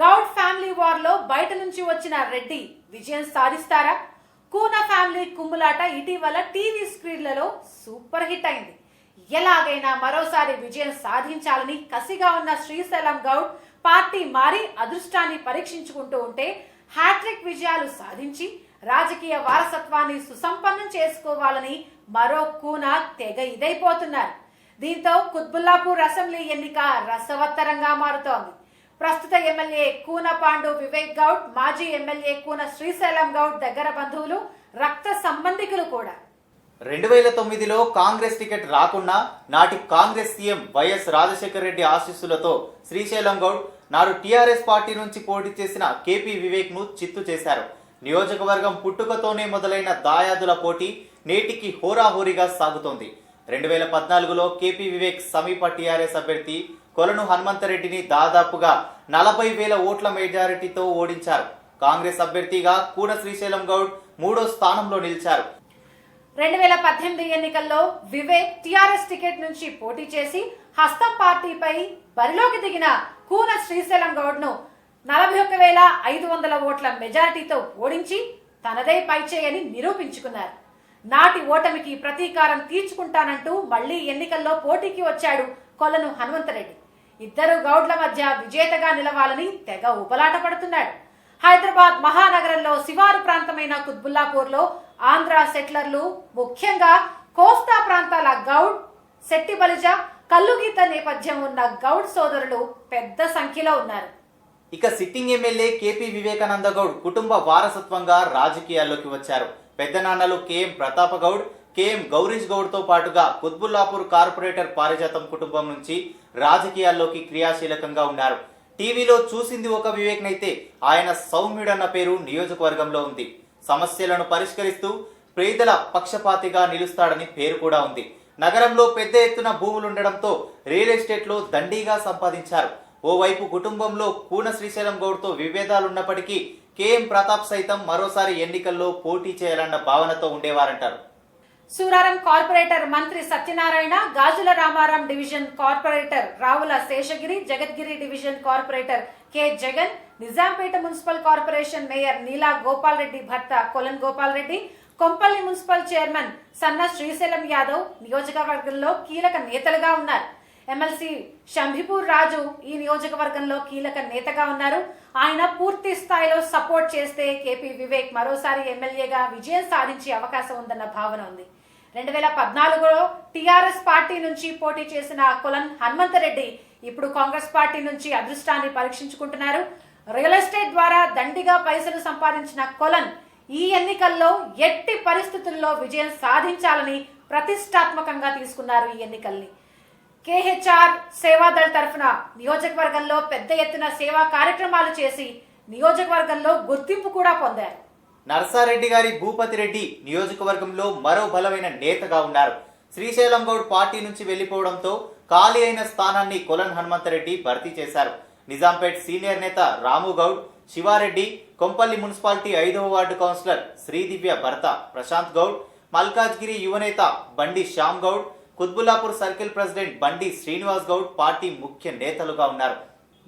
Goud family వార్లో బయట నుంచి వచ్చిన రెడ్డి విజయం సాధిస్తారా? కూన ఫ్యామిలీ కుమ్ములాట ఇటీవల టీవీ స్క్రీన్లలో సూపర్ హిట్ అయింది. ఎలాగైనా మరోసారి విజయం సాధించాలని కసిగా ఉన్న శ్రీశైలం గౌడ్ పార్టీ మారి అదృష్టాన్ని పరీక్షించుకుంటూ ఉంటే హ్యాట్రిక్ విజయాలు సాధించి రాజకీయ వారసత్వాన్ని సుసంపన్నం చేసుకోవాలని మరో కూన తెగ ఇదైపోతున్నారు. దీంతో కుత్బుల్లాపూర్ అసెంబ్లీ ఎన్నిక రసవత్తరంగా మారుతోంది. ప్రస్తుత ఎమ్మెల్యే కూన పాండు వివేక్ గౌడ్ మాజీ ఎమ్మెల్యే కూన శ్రీశైలం గౌడ్ దగ్గర బంధువులు రక్త సంబంధికులు కూడా. రెండు వేల తొమ్మిదిలో కాంగ్రెస్ టికెట్ రాకున్నా నాటి కాంగ్రెస్ సీఎం వైఎస్ రాజశేఖర రెడ్డి ఆశీస్సులతో శ్రీశైలం గౌడ్ నాడు టీఆర్ఎస్ పార్టీ నుంచి పోటీ చేసిన కేపీ వివేక్ను చిత్తు చేశారు. నియోజకవర్గం పుట్టుకతోనే మొదలైన దాయాదుల పోటీ నేటికి హోరాహోరీగా సాగుతోంది. రెండు వేల పద్నాలుగులో కేపీ వివేక్ సమీప టీఆర్ఎస్ అభ్యర్థి కొలను హనుమంతరెడ్డిని దాదాపుగా నలభై వేల ఓట్ల మెజారిటీతో ఓడించారు. కాంగ్రెస్ అభ్యర్థిగా కూడ శ్రీశైలం గౌడ్ మూడో స్థానంలో నిలిచారు. రెండు వేల పద్దెనిమిది ఎన్నికల్లో వివేక్ టిఆర్ఎస్ టికెట్ నుంచి పోటీ చేసి హస్తం పార్టీపై బరిలోకి దిగిన కూన శ్రీశైలం గౌడ్ను నలభై ఒక్క వేల ఐదు వందల ఓట్ల మెజారిటీతో ఓడించి తనదే పైచేయని నిరూపించుకున్నారు. నాటి ఓటమికి ప్రతీకారం తీర్చుకుంటానంటూ మళ్ళీ ఎన్నికల్లో పోటీకి వచ్చాడు కొలను హనుమంతరెడ్డి. ఇద్దరు గౌడ్ల మధ్య విజేతగా నిలవాలని తెగ ఊపలాట పడుతున్నాడు. హైదరాబాద్ మహానగరంలో శివారు ప్రాంతమైన కుత్బుల్లాపూర్లో ఆంధ్ర సెట్లర్లు ముఖ్యంగా కోస్తా ప్రాంతాల గౌడ్ శెట్టి బలిజ కల్లుగీత నేపథ్యం ఉన్న గౌడ్ సోదరులు పెద్ద సంఖ్యలో ఉన్నారు. ఇక sitting MLA KP Vivekananda Goud కుటుంబ వారసత్వంగా రాజకీయాల్లోకి వచ్చారు. పెద్ద నాన్నలు కెఎం ప్రతాప గౌడ్ కేఎం గౌరీష్ గౌడ్తో పాటుగా కుత్బుల్లాపూర్ కార్పొరేటర్ పారిజాతం కుటుంబం నుంచి రాజకీయాల్లోకి క్రియాశీలకంగా ఉన్నారు. టీవీలో చూసింది ఒక వివేక్నైతే ఆయన సౌమ్యుడన్న పేరు నియోజకవర్గంలో ఉంది. సమస్యలను పరిష్కరిస్తూ పేదల పక్షపాతిగా నిలుస్తాడని పేరు కూడా ఉంది. నగరంలో పెద్ద ఎత్తున భూములుండడంతో రియల్ ఎస్టేట్లో దండిగా సంపాదించారు. ఓవైపు కుటుంబంలో కూన శ్రీశైలం గౌడ్తో విభేదాలున్నప్పటికీ కేఎం ప్రతాప్ సైతం మరోసారి ఎన్నికల్లో పోటీ చేయాలన్న భావనతో ఉండేవారంటారు. Suraram corporator Mantri Satyanarayana Gajula Ramaram division corporator Ravula Seshagiri Jagadgiri division corporator K Jagan Nizampet municipal corporation mayor Neela Gopal Reddy భర్త కొలన్ గోపాల్ రెడ్డి కొంపల్లి మున్సిపల్ చైర్మన్ సన్న శ్రీశైలం యాదవ్ నియోజకవర్గంలో కీలక నేతలుగా ఉన్నారు. ఎమ్మెల్సీ శంభిపూర్ రాజు ఈ నియోజకవర్గంలో కీలక నేతగా ఉన్నారు. ఆయన పూర్తి స్థాయిలో సపోర్ట్ చేస్తే కేపీ వివేక్ మరోసారి ఎమ్మెల్యేగా విజయం సాధించే అవకాశం ఉందన్న భావన ఉంది. రెండు వేల పద్నాలుగులో టీఆర్ఎస్ పార్టీ నుంచి పోటీ చేసిన కొలన్ హనుమంతరెడ్డి ఇప్పుడు కాంగ్రెస్ పార్టీ నుంచి అదృష్టాన్ని పరీక్షించుకుంటున్నారు. రియల్ ఎస్టేట్ ద్వారా దండిగా పైసలు సంపాదించిన కొలన్ ఈ ఎన్నికల్లో ఎట్టి పరిస్థితుల్లో విజయం సాధించాలని ప్రతిష్టాత్మకంగా తీసుకున్నారు ఈ ఎన్నికల్ని. కేహెచ్ఆర్ సేవాదళ్ తరఫున నియోజకవర్గంలో పెద్ద ఎత్తున సేవా కార్యక్రమాలు చేసి నియోజకవర్గంలో గుర్తింపు కూడా పొందారు. నర్సారెడ్డి గారి భూపతి రెడ్డి నియోజకవర్గంలో మరో బలమైన నేతగా ఉన్నారు. శ్రీశైలం గౌడ్ పార్టీ నుంచి వెళ్ళిపోవడంతో ఖాళీ అయిన స్థానాన్ని కొలన్ హనుమంతరెడ్డి భర్తీ చేశారు. నిజాంపేట్ సీనియర్ నేత రాము గౌడ్ శివారెడ్డి కొంపల్లి మున్సిపాలిటీ ఐదవ వార్డు కౌన్సిలర్ శ్రీదివ్య భర్త ప్రశాంత్ గౌడ్ మల్కాజ్గిరి యువనేత Bandi Shyam Goud Quthbullapur circle president Bandi Srinivas Goud party ముఖ్య నేతలుగా ఉన్నారు.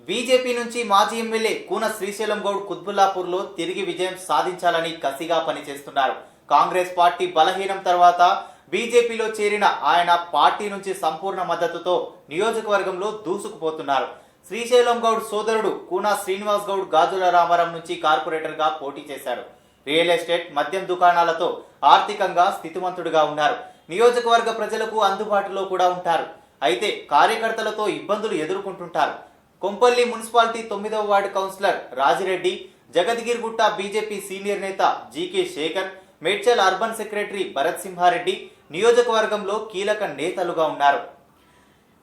బీజేపీ నుంచి మాజీ ఎమ్మెల్యే కూన శ్రీశైలం గౌడ్ కుత్బుల్లాపూర్లో తిరిగి విజయం సాధించాలని కసిగా పనిచేస్తున్నారు. కాంగ్రెస్ పార్టీ బలహీనం తర్వాత బీజేపీలో చేరిన ఆయన పార్టీ నుంచి సంపూర్ణ మద్దతుతో నియోజకవర్గంలో దూసుకుపోతున్నారు. శ్రీశైలం గౌడ్ సోదరుడు కూనా శ్రీనివాస్ గౌడ్ గాజుల రామారం నుంచి కార్పొరేటర్గా పోటీ చేశాడు రియల్ ఎస్టేట్ మద్యం దుకాణాలతో ఆర్థికంగా స్థితిమంతుడుగా ఉన్నారు. నియోజకవర్గ ప్రజలకు అందుబాటులో కూడా ఉంటారు. అయితే కార్యకర్తలతో ఇబ్బందులు ఎదుర్కొంటుంటారు. కొంపల్లి మున్సిపాలిటీ తొమ్మిదవ ward councillor Rajireddy Jagadgirigutta BJP senior నేత GK Shekhar Medchal urban secretary Bharat Simhareddy నియోజకవర్గంలో కీలక నేతలుగా ఉన్నారు.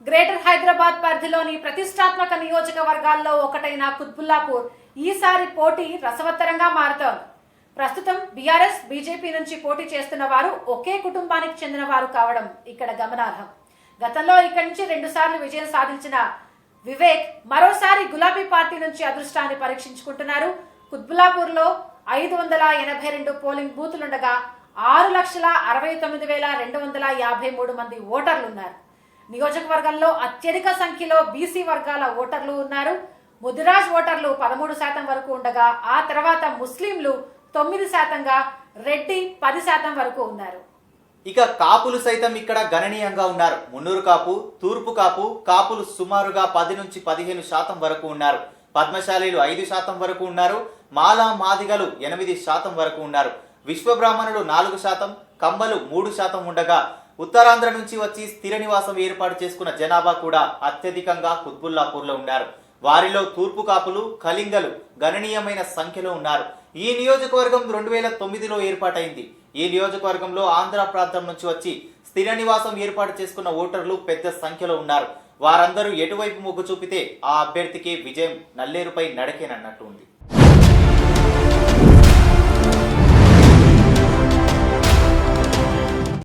గ్రేటర్ హైదరాబాద్ పరిధిలోని ప్రతిష్టాత్మక నియోజకవర్గాల్లో ఒకటైన కుత్బుల్లాపూర్ ఈసారి పోటీ రసవత్తరంగా మారుతోంది. ప్రస్తుతం బీఆర్ఎస్ బీజేపీ నుంచి పోటీ చేస్తున్న వారు ఒకే కుటుంబానికి చెందిన వారు కావడం ఇక్కడ గమనార్హం. గతంలో ఇక్కడి నుంచి రెండు సార్లు విజయం సాధించిన వివేక్ మరోసారి గులాబీ పార్టీ నుంచి అదృష్టాన్ని పరీక్షించుకుంటున్నారు. కుత్బులాపూర్లో ఐదు వందల ఎనభై రెండు పోలింగ్ బూతులుండగా ఆరు లక్షల అరవై తొమ్మిది వేల రెండు వందల యాభై మూడు మంది ఓటర్లు ఉన్నారు నియోజకవర్గంలో అత్యధిక సంఖ్యలో బీసీ వర్గాల ఓటర్లు ఉన్నారు. ముదిరాజ్ ఓటర్లు పదమూడు శాతం వరకు ఉండగా ఆ తర్వాత ముస్లింలు తొమ్మిది శాతంగా రెడ్డి పది శాతం వరకు ఉన్నారు. ఇక కాపులు సైతం ఇక్కడ గణనీయంగా ఉన్నారు. మున్నూరు కాపు తూర్పు కాపు కాపులు సుమారుగా పది నుంచి పదిహేను శాతం వరకు ఉన్నారు. పద్మశాలీలు ఐదు శాతం వరకు ఉన్నారు. మాలా మాదిగలు ఎనిమిది శాతం వరకు ఉన్నారు. విశ్వబ్రాహ్మణులు నాలుగు శాతం కంబలు మూడు శాతం ఉండగా ఉత్తరాంధ్ర నుంచి వచ్చి స్థిర నివాసం ఏర్పాటు చేసుకున్న జనాభా కూడా అత్యధికంగా కుత్బుల్లాపూర్లో ఉన్నారు. వారిలో తూర్పు కాపులు కళింగలు గణనీయమైన సంఖ్యలో ఉన్నారు. ఈ నియోజకవర్గం రెండు వేల తొమ్మిదిలో ఏర్పాటైంది. ఈ నియోజకవర్గంలో ఆంధ్ర ప్రాంతం నుంచి వచ్చి స్థిర నివాసం ఏర్పాటు చేసుకున్న ఓటర్లు పెద్ద సంఖ్యలో ఉన్నారు. వారందరూ ఎటువైపు మొగ్గు చూపితే ఆ అభ్యర్థికి విజయం నల్లేరుపై నడకేనన్నట్టు ఉంది.